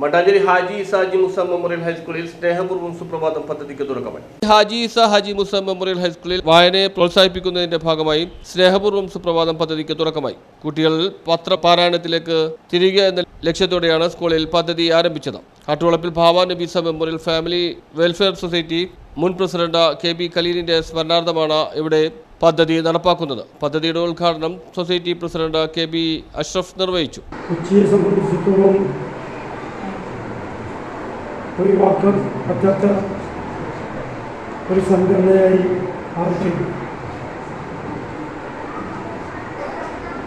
Mattancherry Haji Isaji Musa memorial ഹൈസ്കൂളിൽ സ്നേഹപൂർവം സുപ്രഭാതം പദ്ധതിക്ക് തുടക്കമായി. ഹാജി ഇസ ഹാജി മുസ മെമ്മോറിയൽ ഹൈസ്കൂളിൽ വായനയെ പ്രോത്സാഹിപ്പിക്കുന്നതിന്റെ ഭാഗമായി സ്നേഹപൂർവം സുപ്രഭാതം പദ്ധതിക്ക് തുടക്കമായി. കുട്ടികൾ പത്രപാരായണത്തിലേക്ക് തിരികെ എന്ന ലക്ഷ്യത്തോടെയാണ് സ്കൂളിൽ പദ്ധതി ആരംഭിച്ചത്. കാട്ടുവളപ്പിൽ ഭാവ Nabeesa memorial family welfare society മുൻ പ്രസിഡന്റ് കെ ബി കലീലിന്റെ സ്മരണാർത്ഥമാണ് ഇവിടെ പദ്ധതി നടപ്പാക്കുന്നത്. പദ്ധതിയുടെ ഉദ്ഘാടനം society president K B Ashraf നിർവഹിച്ചു. കൊച്ചിയെ സംബന്ധിച്ചിടത്തോളം ഒഴിവാക്കാൻ പറ്റാത്ത ഒരു സംഘടനയായി മാറിയിട്ടുണ്ട്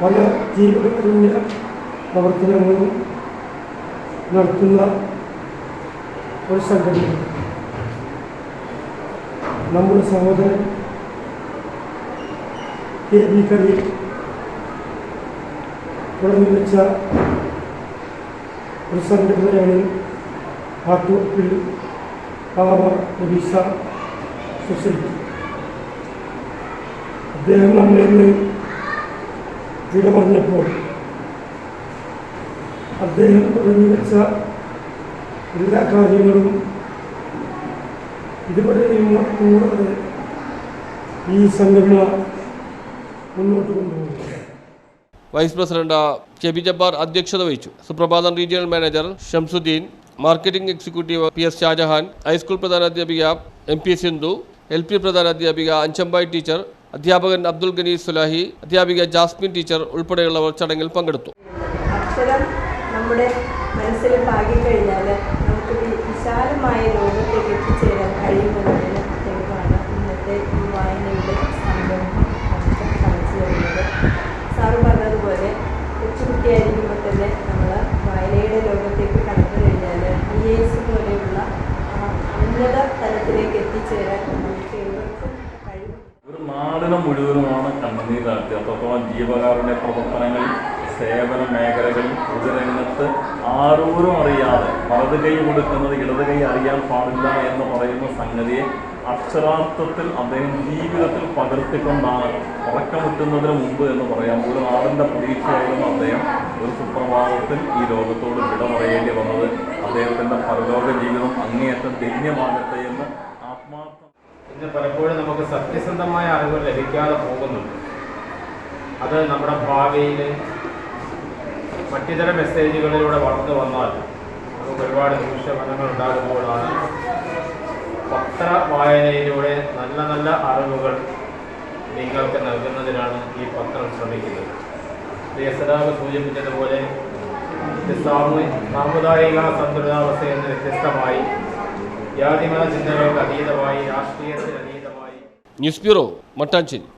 പല ജീവിതത്തിന്റെ പ്രവർത്തനങ്ങളും നടത്തുന്ന ഒരു സംഘടന. നമ്മുടെ സഹോദരൻ കെ ബി കലീൽ തുടങ്ങി വെച്ച ഒരു സംഘടനയാണ് ആട്ടൂർപ്പിൽ പാവ നബീസ സൊസൈറ്റി. അദ്ദേഹം നമ്മളിൽ നിന്ന് വിട പറഞ്ഞപ്പോൾ അദ്ദേഹം തുടങ്ങി വെച്ച എല്ലാ കാര്യങ്ങളും ഇതുവരെയും കൂടാതെ ഈ സംഘടന മുന്നോട്ട് കൊണ്ടുപോകും വൈസ് പ്രസിഡന്റ് കെ ജബ്ബാർ അധ്യക്ഷത വഹിച്ചു. Suprabhatham regional manager Shamsuddin marketing executive P S Shajahan high school പ്രധാനാധ്യാപിക M P Sindhu L P പ്രധാനാധ്യാപിക അഞ്ചമ്പായി teacher അധ്യാപകൻ അബ്ദുൽ ഗനി സുലാഹി അധ്യാപിക ജാസ്മിൻ ടീച്ചർ ഉൾപ്പെടെയുള്ളവർ ചടങ്ങിൽ പങ്കെടുത്തു. നമ്മുടെ മനസ്സിൽ നാടിനെ മുഴുവനുമാണ് കണ്ണുനീർ നടത്തിയത് അത്രത്തോളം ജീവകാരുടെ പ്രവർത്തനങ്ങൾ സേവന മേഖലകളിൽ പൊതുരംഗത്ത് ആരോരും അറിയാതെ വലത് കൈ കൊടുക്കുന്നത് ഇടത് കൈ അറിയാൻ പാടില്ല എന്ന് പറയുന്ന സംഗതിയെ അക്ഷരാർത്ഥത്തിൽ അദ്ദേഹം ജീവിതത്തിൽ പകർത്തിക്കൊണ്ടാണ് ഉറക്കമുറ്റുന്നതിന് മുമ്പ് എന്ന് പറയാം. ഒരു നാടിന്റെ പ്രതീക്ഷയായിരുന്നു അദ്ദേഹം ഒരു സുപ്രഭാതത്തിൽ ഈ ലോകത്തോട് വിട പറയേണ്ടി വന്നത്. അദ്ദേഹത്തിന്റെ പരലോക ജീവിതം അങ്ങേയറ്റം ധന്യമാകട്ടെ എന്ന് ആത്മാർത്ഥം ഇന്ന് പലപ്പോഴും നമുക്ക് സത്യസന്ധമായ അറിവ് ലഭിക്കാതെ പോകുന്നുണ്ട്. അത് നമ്മുടെ ഭാവിയിൽ മറ്റുതര മെസ്സേജുകളിലൂടെ വളർന്നു വന്നാൽ നമുക്ക് ഒരുപാട് ദൂഷ്യഫലങ്ങൾ ഉണ്ടാകുമ്പോഴാണ് പത്ര വായനയിലൂടെ നല്ല നല്ല അറിവുകൾ നിങ്ങൾക്ക് നൽകുന്നതിനാണ് ഈ പത്രം ശ്രമിക്കുന്നത്. പ്രിയ സദാവ് സൂചിപ്പിച്ചതുപോലെ സാമുദായിക സന്തുലിതാവസ്ഥയിൽ നിന്ന് വ്യത്യസ്തമായി ജാതിമത ചിന്തകൾക്ക് അതീതമായി രാഷ്ട്രീയത്തിന് അതീതമായി. News bureau Mattancherry.